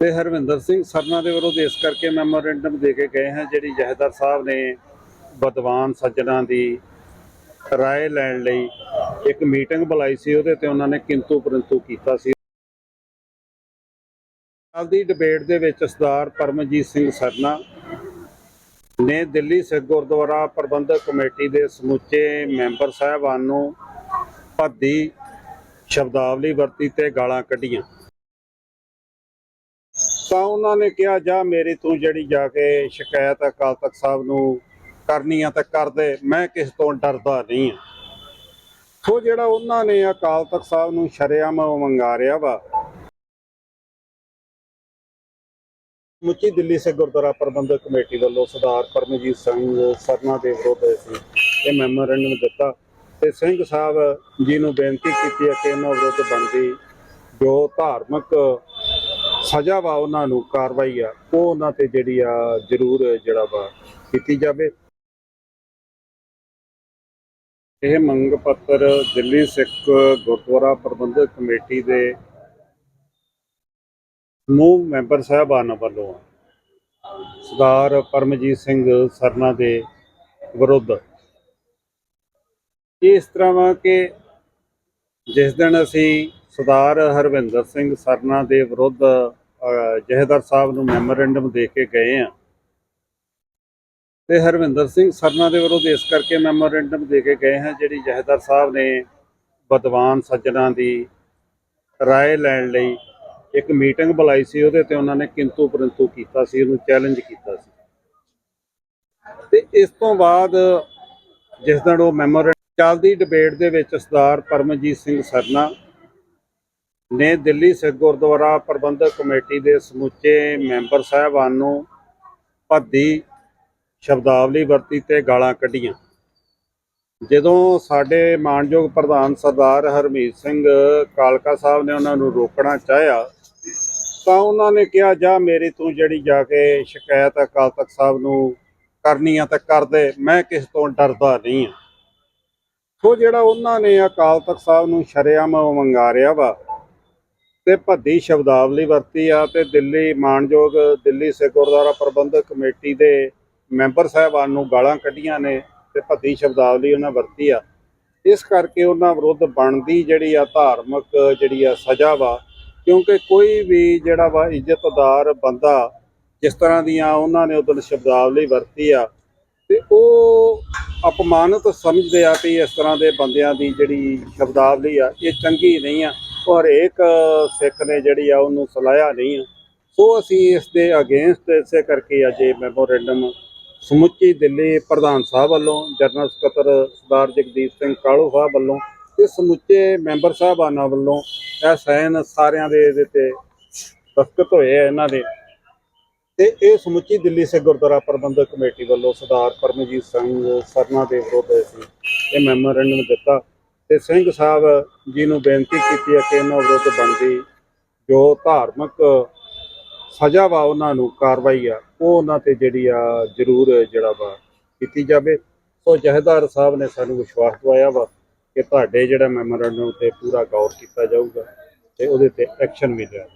ਤੇ ਹਰਵਿੰਦਰ ਸਿੰਘ ਸਰਨਾ ਦੇ ਵਿਰੁੱਧ ਇਸ ਕਰਕੇ ਮੈਮੋਰੈਂਡਮ ਦੇ ਕੇ ਗਏ ਹਨ ਜਿਹੜੀ ਜਹੇਦਾਰ ਸਾਹਿਬ ਨੇ ਬਦਵਾਨ ਸੱਜਣਾ ਦੀ ਰਾਏ ਲੈਣ ਲਈ ਇੱਕ ਮੀਟਿੰਗ ਬੁਲਾਈ ਸੀ, ਉਹਦੇ ਤੇ ਉਹਨਾਂ ਨੇ ਕਿੰਤੂ ਪਰੰਤੂ ਕੀਤਾ ਸੀ। ਦੀ ਡਿਬੇਟ ਦੇ ਵਿੱਚ ਸਰਦਾਰ ਪਰਮਜੀਤ ਸਿੰਘ ਸਰਨਾ ਨੇ ਦਿੱਲੀ ਸਿੱਖ ਗੁਰਦੁਆਰਾ ਪ੍ਰਬੰਧਕ ਕਮੇਟੀ ਦੇ ਸਮੁੱਚੇ ਮੈਂਬਰ ਸਾਹਿਬਾਨ ਨੂੰ ਭੱਦੀ ਸ਼ਬਦਾਵਲੀ ਵਰਤੀ ਤੇ ਗਾਲਾਂ ਕੱਢੀਆਂ। ਤਾਂ ਉਹਨਾਂ ਨੇ ਕਿਹਾ, ਜਾ ਮੇਰੀ ਤੂੰ ਜਿਹੜੀ ਜਾ ਕੇ ਸ਼ਿਕਾਇਤ ਅਕਾਲ ਤਖਤ ਸਾਹਿਬ ਨੂੰ ਕਰਨੀ ਆ ਤਾਂ ਕਰਦੇ ਮੈਂ ਕਿਸ ਤੋਂ ਡਰਦਾ ਨਹੀਂ ਆ। ਸੋ ਜਿਹੜਾ ਉਹਨਾਂ ਨੇ ਅਕਾਲ ਤਖਤ ਸਾਹਿਬ ਨੂੰ ਸ਼ਰੇਆਮ ਵੰਗਾਰਿਆ ਵਾ। ਮੁੱਚੀ ਦਿੱਲੀ ਸੇ ਗੁਰਦੁਆਰਾ ਪ੍ਰਬੰਧਕ ਕਮੇਟੀ ਵੱਲੋਂ ਸਰਦਾਰ ਪਰਮਜੀਤ ਸਿੰਘ ਸਰਨਾ ਦੇ ਵਿਰੁੱਧ ਅਸੀਂ ਇਹ ਮੈਮੋਰੈਂਡਮ ਦਿੱਤਾ ਤੇ ਸਿੰਘ ਸਾਹਿਬ ਜੀ ਨੂੰ ਬੇਨਤੀ ਕੀਤੀ ਹੈ ਕਿ ਇਹਨਾਂ ਵਿਰੁੱਧ ਬੰਦੀ ਜੋ ਧਾਰਮਿਕ ਸਜ਼ਾ ਵਾ ਉਹਨਾਂ ਨੂੰ, ਕਾਰਵਾਈ ਆ, ਉਹ ਉਹਨਾਂ ਤੇ ਜਿਹੜੀ ਆ ਜ਼ਰੂਰ ਜਿਹੜਾ ਵਾ ਕੀਤੀ ਜਾਵੇ। ਇਹ ਮੰਗ ਪੱਤਰ ਦਿੱਲੀ ਸਿੱਖ ਗੁਰਦੁਆਰਾ ਪ੍ਰਬੰਧਕ ਕਮੇਟੀ ਦੇ ਸਮੂਹ ਮੈਂਬਰ ਸਾਹਿਬਾਨ ਵੱਲੋਂ ਸਰਦਾਰ ਪਰਮਜੀਤ ਸਿੰਘ ਸਰਨਾ ਦੇ ਵਿਰੁੱਧ। ਇਸ ਤਰ੍ਹਾਂ ਵਾ ਕਿ ਜਿਸ ਦਿਨ ਅਸੀਂ ਸਰਦਾਰ ਹਰਵਿੰਦਰ ਸਿੰਘ ਸਰਨਾ ਦੇ ਵਿਰੁੱਧ ਜਹੇਦਾਰ ਸਾਹਿਬ ਨੂੰ ਮੈਮੋਰੈਂਡਮ ਦੇ ਕੇ ਗਏ ਆ। ਤੇ ਹਰਵਿੰਦਰ ਸਿੰਘ ਸਰਨਾ ਦੇ ਵਿਰੁੱਧ ਇਸ ਕਰਕੇ ਮੈਮੋਰੈਂਡਮ ਦੇ ਕੇ ਗਏ ਹਨ ਜਿਹੜੀ ਜਹੇਦਾਰ ਸਾਹਿਬ ਨੇ ਬਦਵਾਨ ਸੱਜਣਾ ਦੀ ਰਾਏ ਲੈਣ ਲਈ ਇੱਕ ਮੀਟਿੰਗ ਬੁਲਾਈ ਸੀ, ਉਹਦੇ ਤੇ ਉਹਨਾਂ ਨੇ ਕਿੰਤੂ ਪਰੰਤੂ ਕੀਤਾ ਸੀ, ਉਹਨੂੰ ਚੈਲੰਜ ਕੀਤਾ ਸੀ। ਤੇ ਇਸ ਤੋਂ ਬਾਅਦ ਜਿਸ ਦਿਨ ਉਹ ਮੈਮੋਰੈਂਡਮ ਚੱਲਦੀ ਡਿਬੇਟ ਦੇ ਵਿੱਚ ਸਰਦਾਰ ਪਰਮਜੀਤ ਸਿੰਘ ਸਰਨਾ ਨੇ ਦਿੱਲੀ ਸਿੱਖ ਗੁਰਦੁਆਰਾ ਪ੍ਰਬੰਧਕ ਕਮੇਟੀ ਦੇ ਸਮੁੱਚੇ ਮੈਂਬਰ ਸਾਹਿਬਾਨ ਨੂੰ ਭੱਦੀ ਸ਼ਬਦਾਵਲੀ ਵਰਤੀ ਤੇ ਗਾਲਾਂ ਕੱਢੀਆਂ। ਜਦੋਂ ਸਾਡੇ ਮਾਨਯੋਗ ਪ੍ਰਧਾਨ ਸਰਦਾਰ ਹਰਮੀਤ ਸਿੰਘ ਕਾਲਕਾ ਸਾਹਿਬ ਨੇ ਉਹਨਾਂ ਨੂੰ ਰੋਕਣਾ ਚਾਹਿਆ, ਤਾਂ ਉਹਨਾਂ ਨੇ ਕਿਹਾ, ਜਾ ਮੇਰੀ ਤੂੰ ਜਿਹੜੀ ਜਾ ਕੇ ਸ਼ਿਕਾਇਤ ਅਕਾਲ ਤਖਤ ਸਾਹਿਬ ਨੂੰ ਕਰਨੀ ਆ ਤਾਂ ਕਰਦੇ ਮੈਂ ਕਿਸ ਤੋਂ ਡਰਦਾ ਨਹੀਂ ਆ। ਸੋ ਜਿਹੜਾ ਉਹਨਾਂ ਨੇ ਅਕਾਲ ਤਖਤ ਸਾਹਿਬ ਨੂੰ ਸ਼ਰੇਆਮ ਵੰਗਾਰਿਆ ਵਾ ਤੇ ਭੱਦੀ ਸ਼ਬਦਾਵਲੀ ਵਰਤੀ ਆ ਤੇ ਦਿੱਲੀ ਮਾਨਯੋਗ ਦਿੱਲੀ ਸਿੱਖ ਗੁਰਦੁਆਰਾ ਪ੍ਰਬੰਧਕ ਕਮੇਟੀ ਦੇ ਮੈਂਬਰ ਸਾਹਿਬਾਨ ਨੂੰ ਗਾਲਾਂ ਕੱਢੀਆਂ ਨੇ ਤੇ ਭੱਦੀ ਸ਼ਬਦਾਵਲੀ ਉਹਨਾਂ ਵਰਤੀ ਆ। ਇਸ ਕਰਕੇ ਉਹਨਾਂ ਵਿਰੁੱਧ ਬਣਦੀ ਜਿਹੜੀ ਆ ਧਾਰਮਿਕ ਜਿਹੜੀ ਆ ਸਜ਼ਾ ਵਾ, ਕਿਉਂਕਿ ਕੋਈ ਵੀ ਜਿਹੜਾ ਵਾ ਇੱਜ਼ਤਦਾਰ ਬੰਦਾ ਜਿਸ ਤਰ੍ਹਾਂ ਦੀਆਂ ਉਹਨਾਂ ਨੇ ਉਦੋਂ ਸ਼ਬਦਾਵਲੀ ਵਰਤੀ ਆ, ਤੇ ਉਹ ਅਪਮਾਨਿਤ ਸਮਝਦੇ ਆ ਵੀ ਇਸ ਤਰ੍ਹਾਂ ਦੇ ਬੰਦਿਆਂ ਦੀ ਜਿਹੜੀ ਸ਼ਬਦਾਵਲੀ ਆ, ਇਹ ਚੰਗੀ ਨਹੀਂ ਆ। ਔਰ ਇੱਕ ਸਿੱਖ ਨੇ ਜਿਹੜੀ ਆ ਉਹਨੂੰ ਸਲਾਹਿਆ ਨਹੀਂ ਆ। ਸੋ ਅਸੀਂ ਇਸ ਦੇ ਅਗੇਂਸਟ ਇਸੇ ਕਰਕੇ ਅੱਜ ਇਹ ਮੈਮੋਰੈਂਡਮ ਸਮੁੱਚੀ ਦਿੱਲੀ ਪ੍ਰਧਾਨ ਸਾਹਿਬ ਵੱਲੋਂ, ਜਨਰਲ ਸਕੱਤਰ ਸਰਦਾਰ ਜਗਦੀਪ ਸਿੰਘ ਕਾਲੂ ਸਾਹਿਬ ਵੱਲੋਂ ਤੇ ਸਮੁੱਚੇ ਮੈਂਬਰ ਸਾਹਿਬਾਨਾਂ ਵੱਲੋਂ ਇਹ ਸਾਈਨ ਸਾਰਿਆਂ ਦੇ ਇਹਦੇ ਤੇ ਦਸਤਖਤ ਹੋਏ ਆ ਇਹਨਾਂ ਦੇ। ਤੇ ਇਹ ਸਮੁੱਚੀ ਦਿੱਲੀ ਸੇ ਗੁਰਦੁਆਰਾ ਪ੍ਰਬੰਧਕ ਕਮੇਟੀ ਵੱਲੋਂ ਸਰਦਾਰ ਪਰਮਜੀਤ ਸਿੰਘ ਸਰਨਾ ਦੇ ਵਿਰੁੱਧ ਅਸੀਂ ਇਹ ਮੈਮੋਰੈਂਡਮ ਦਿੱਤਾ। ਤੇ ਸਿੰਘ ਸਾਹਿਬ ਜੀ ਨੂੰ ਬੇਨਤੀ ਕੀਤੀ ਹੈ ਕਿ ਇਹਨਾਂ ਵਿਰੁੱਧ ਬਣਦੀ ਜੋ ਧਾਰਮਿਕ ਸਜ਼ਾ ਵਾ ਉਹਨਾਂ ਨੂੰ ਕਾਰਵਾਈ ਆ, ਉਹ ਉਹਨਾਂ ਤੇ ਜਿਹੜੀ ਆ ਜ਼ਰੂਰ ਜਿਹੜਾ ਵਾ ਕੀਤੀ ਜਾਵੇ। ਸੋ ਜਹੇਦਾਰ ਸਾਹਿਬ ਨੇ ਸਾਨੂੰ ਵਿਸ਼ਵਾਸ ਦਵਾਇਆ ਵਾ ਕਿ ਤੁਹਾਡੇ ਜਿਹੜਾ ਮੈਮੋਰੈਂਡਮ ਤੇ ਪੂਰਾ ਗੌਰ ਕੀਤਾ ਜਾਊਗਾ ਤੇ ਉਹਦੇ ਤੇ ਐਕਸ਼ਨ ਵੀ ਲਿਆ